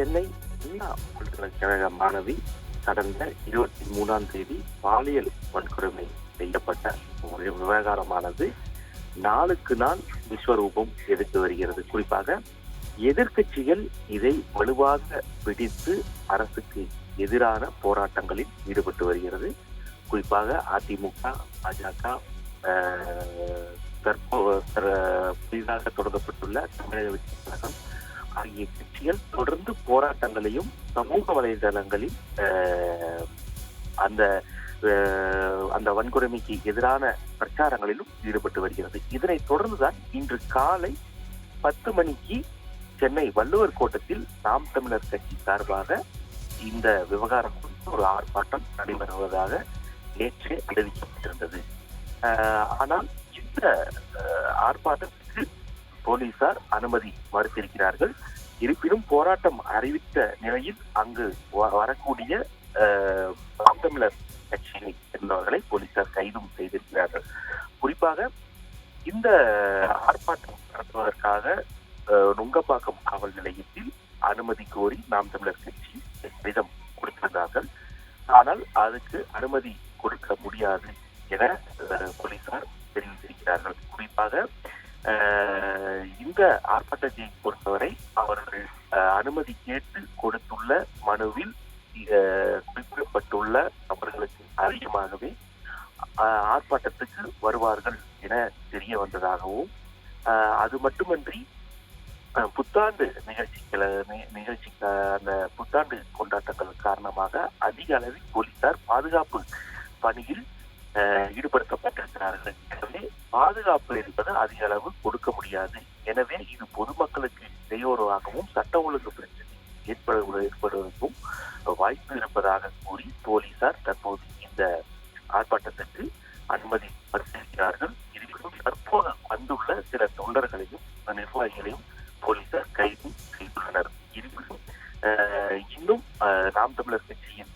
சென்னை அண்ணா பல்கலைக்கழக மாணவி கடந்த இருபத்தி மூணாம் தேதி பாலியல் வன்கொடுமை செய்யப்பட்ட ஒரு விவகாரமானது. நாளுக்கு நாள் விஸ்வரூபம் எடுத்து வருகிறது. குறிப்பாக எதிர்க்கட்சிகள் இதை வலுவாக பிடித்து அரசுக்கு எதிரான போராட்டங்களில் ஈடுபட்டு வருகிறது. குறிப்பாக அதிமுக பாஜக தற்போ புதிதாக தொடங்கப்பட்டுள்ள தமிழக வெற்றி கழகம் ஆகிய கட்சிகள் தொடர்ந்து போராட்டங்களையும் சமூக வலைதளங்களில் அந்த அந்த வன்கொடுமைக்கு எதிரான பிரச்சாரங்களிலும் ஈடுபட்டு வருகிறது. இதனைத் தொடர்ந்துதான் இன்று காலை பத்து மணிக்கு சென்னை வள்ளுவர் கோட்டத்தில் நாம் தமிழர் கட்சி சார்பாக இந்த விவகாரம் குறித்து ஒரு ஆர்ப்பாட்டம் நடைபெறுவதாக நேற்று அறிவிக்கப்பட்டிருந்தது. ஆனால் இந்த ஆர்ப்பாட்டம் போலீசார் அனுமதி மறுத்திருக்கிறார்கள். இருப்பினும் போராட்டம் அறிவித்த நிலையில் அங்கு வ- வரக்கூடிய நாம் தமிழர் கட்சியை சேர்ந்தவர்களை போலீசார் கைதும் செய்திருக்கிறார்கள். குறிப்பாக இந்த ஆர்ப்பாட்டம் நடத்துவதற்காக நுங்கப்பாக்கம் காவல் நிலையத்தில் அனுமதி கோரி நாம் தமிழர் கட்சி கடிதம் கொடுத்திருந்தார்கள். ஆனால் அதுக்கு அனுமதி கொடுக்க முடியாது என போலீசார் தெரிவித்திருக்கிறார்கள். குறிப்பாக இந்த ஆர்ப்பாட்டத்தை பொறுத்தவரை அவர்கள் அனுமதி கேட்டு கொடுத்துள்ள மனுவில் குறிப்பிடப்பட்டுள்ள நபர்களுக்கு அதிகமாகவே ஆர்ப்பாட்டத்துக்கு வருவார்கள் என தெரிய வந்ததாகவும் அது மட்டுமன்றி புத்தாண்டு நிகழ்ச்சிகள நிகழ்ச்சி அந்த புத்தாண்டு கொண்டாட்டங்கள் காரணமாக அதிக அளவில் போலீசார் பாதுகாப்பு பணியில் ஈடுபடுத்தப்பட்டிருக்கிறார்கள். எனவே பாதுகாப்பு என்பது அதிக அளவு கொடுக்க முடியாது. எனவே இது பொதுமக்களுக்கு இடையூறாகவும் சட்ட ஒழுங்கு பிரச்சனை ஏற்பட ஏற்படுவதற்கும் வாய்ப்பு இருப்பதாக கூறி போலீசார் தற்போது இந்த ஆர்ப்பாட்டத்திற்கு அனுமதி மறுத்திருக்கிறார்கள் இருப்பினும் தற்போது வந்துள்ள சில தொண்டர்களையும் நிர்வாகிகளையும் போலீசார் கைது செய்துள்ளனர். இருப்பினும் இன்னும் நாம் தமிழர் கட்சியின்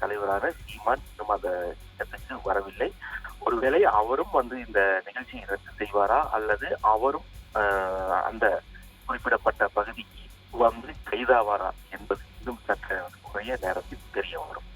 தலைவரான சீமான் இன்னும் அந்த இடத்துக்கு வரவில்லை. ஒருவேளை அவரும் வந்து இந்த நிகழ்ச்சியை ரத்து செய்வாரா? அல்லது அவரும் அந்த குறிப்பிடப்பட்ட பகுதிக்கு வந்து கைதாவாரா என்பது இன்னும் சற்று குறைய நேரத்தில் தெரிய வரும்.